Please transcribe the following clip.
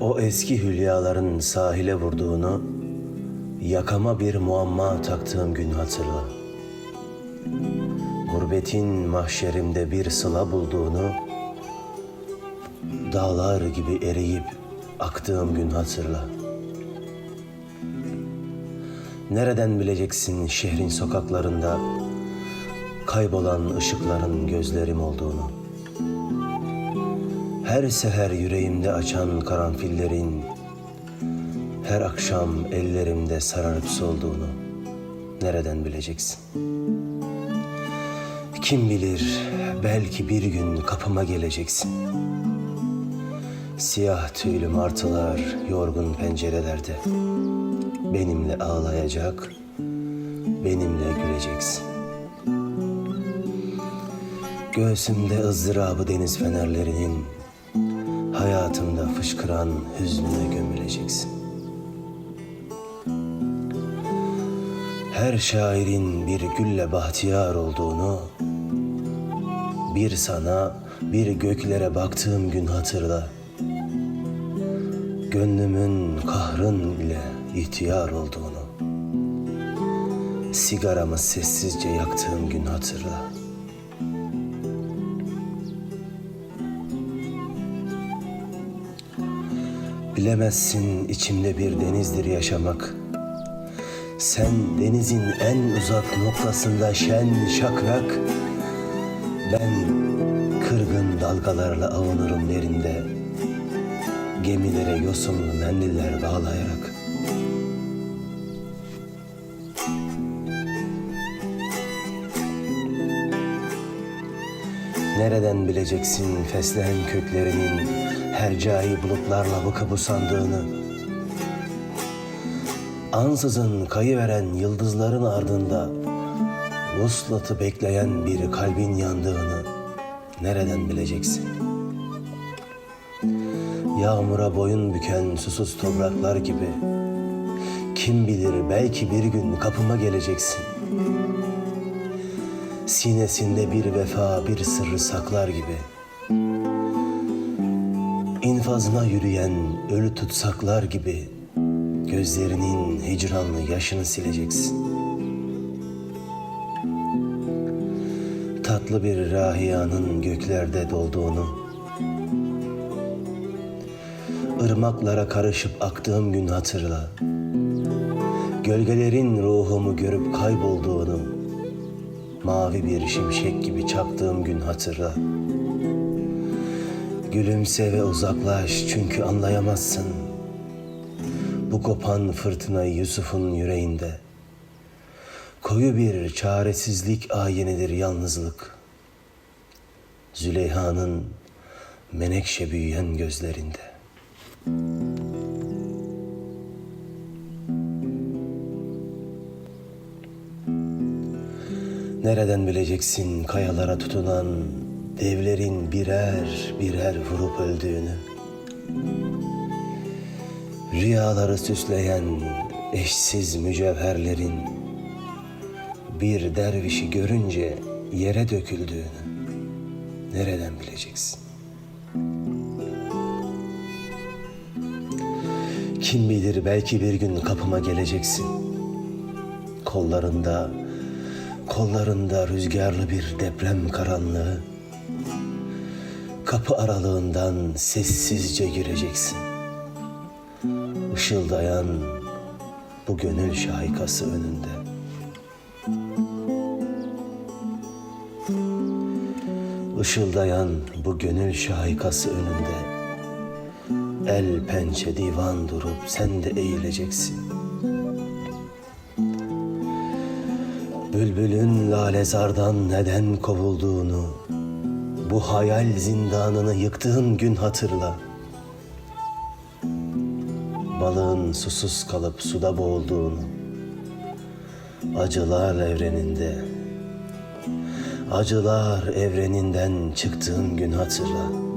O eski hülyaların sahile vurduğunu, yakama bir muamma taktığım gün hatırla. Gurbetin mahşerimde bir sıla bulduğunu, dağlar gibi eriyip aktığım gün hatırla. Nereden bileceksin şehrin sokaklarında kaybolan ışıkların gözlerim olduğunu? Her seher yüreğimde açan karanfillerin her akşam ellerimde sararıp solduğunu nereden bileceksin? Kim bilir belki bir gün kapıma geleceksin. Siyah tüylü martılar yorgun pencerelerde benimle ağlayacak, benimle güleceksin. Göğsümde ızdırabı deniz fenerlerinin hayatımda fışkıran hüznüne gömüleceksin. Her şairin bir gülle bahtiyar olduğunu, bir sana, bir göklere baktığım gün hatırla. Gönlümün kahrın ile ihtiyar olduğunu, sigaramı sessizce yaktığım gün hatırla. Bilemezsin içimde bir denizdir yaşamak. Sen denizin en uzak noktasında şen şakrak. Ben kırgın dalgalarla avunurum derinde. Gemilere yosunlu mendiller bağlayarak. Nereden bileceksin fesleğen köklerinin hercai bulutlarla bıkıp usandığını? Ansızın kayıveren yıldızların ardında vuslatı bekleyen bir kalbin yandığını nereden bileceksin? Yağmura boyun büken susuz topraklar gibi kim bilir belki bir gün kapıma geleceksin. Sinesinde bir vefa bir sırrı saklar gibi infazına yürüyen ölü tutsaklar gibi gözlerinin hicranlı yaşını sileceksin. Tatlı bir rahiyanın göklerde dolduğunu, ırmaklara karışıp aktığım gün hatırla. Gölgelerin ruhumu görüp kaybolduğunu, mavi bir şimşek gibi çaktığım gün hatırla. Gülümse ve uzaklaş çünkü anlayamazsın. Bu kopan fırtınayı Yusuf'un yüreğinde. Koyu bir çaresizlik ayinidir yalnızlık. Züleyha'nın menekşe büyüyen gözlerinde. Nereden bileceksin kayalara tutunan devlerin birer birer vurup öldüğünü? Rüyaları süsleyen eşsiz mücevherlerin bir dervişi görünce yere döküldüğünü nereden bileceksin? Kim bilir belki bir gün kapıma geleceksin. Kollarında, kollarında rüzgarlı bir deprem karanlığı. Kapı aralığından sessizce gireceksin. Işıldayan bu gönül şahikası önünde. Işıldayan bu gönül şahikası önünde. El pençe divan durup sen de eğileceksin. Bülbülün lalezardan neden kovulduğunu, bu hayal zindanını yıktığın gün hatırla. Balığın susuz kalıp suda boğulduğunu, acılar evreninde, acılar evreninden çıktığın gün hatırla.